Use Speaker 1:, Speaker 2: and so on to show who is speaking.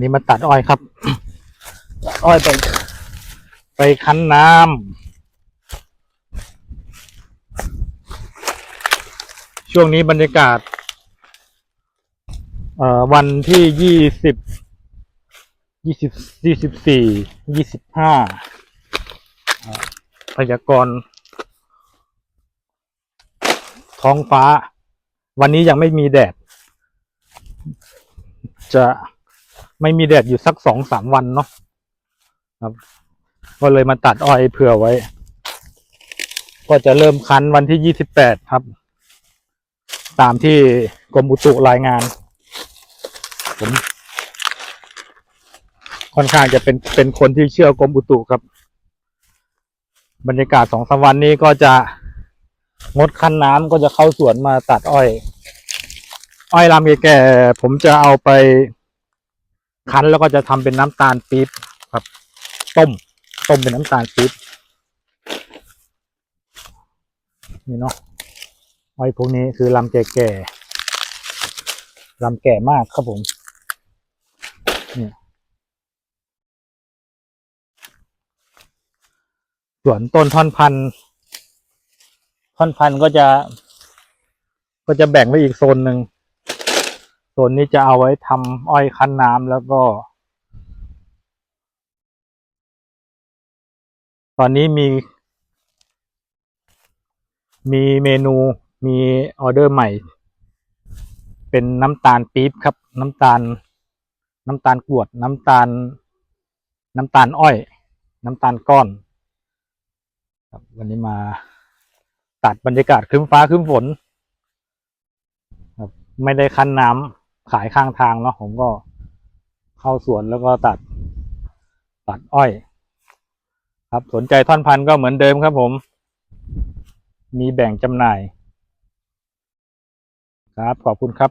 Speaker 1: นี่มาตัดอ้อยครับตัดอ้อยไป ไปคั้นน้ำช่วงนี้บรรยากาศ เอ่อวันที่ยี่สิบยี่สิบยี่สิบสี่ยี่สิบห้าพยากรณ์ท้องฟ้า วันนี้ยังไม่มีแดด จะ ไม่มีแดดอยู่สักสองสามวันเนาะครับ ก็เลยมาตัดอ้อยเผื่อไว้ ก็จะเริ่มคั้นวันที่ยี่สิบแปดครับ ตามที่กรมอุตุรายงาน ผมค่อนข้างจะเป็นเป็นคนที่เชื่อกรมอุตุครับ บรรยากาศสองสามวันนี้ก็จะงดคั้นน้ำก็จะเข้าสวนมาตัดอ้อย อ้อยลำแก่ๆผมจะเอาไป คั้นแล้วก็จะทำเป็นน้ำตาลปี๊บครับ ต้ม ต้มเป็นน้ำตาลปี๊บนี่เนาะอ้อพวกนี้คือลำแก่ๆลำแก่มากครับผมเนี่ยส่วนต้นท่อนพันท่อนพันก็จะ ก็จะแบ่งไว้อีกโซนหนึ่ง โซนนี้จะเอาไว้ทำอ้อยคั้นน้ำแล้วก็ ตอนนี้มี มีเมนูมีออเดอร์ใหม่ เป็นน้ำตาลปี๊บครับ น้ำตาล น้ำตาลกวด น้ำตาล น้ำตาลอ้อย น้ำตาลก้อนครับวันนี้มาตัดบรรยากาศครึ้มฟ้าครึ้มฝนครับไม่ได้คั้นน้ำ ขายข้างทางเนาะผมก็เข้าสวนแล้วก็ตัด ตัดอ้อย ครับสนใจท่อนพันธุ์ก็เหมือนเดิมครับผม มีแบ่งจำหน่าย ครับขอบคุณครับ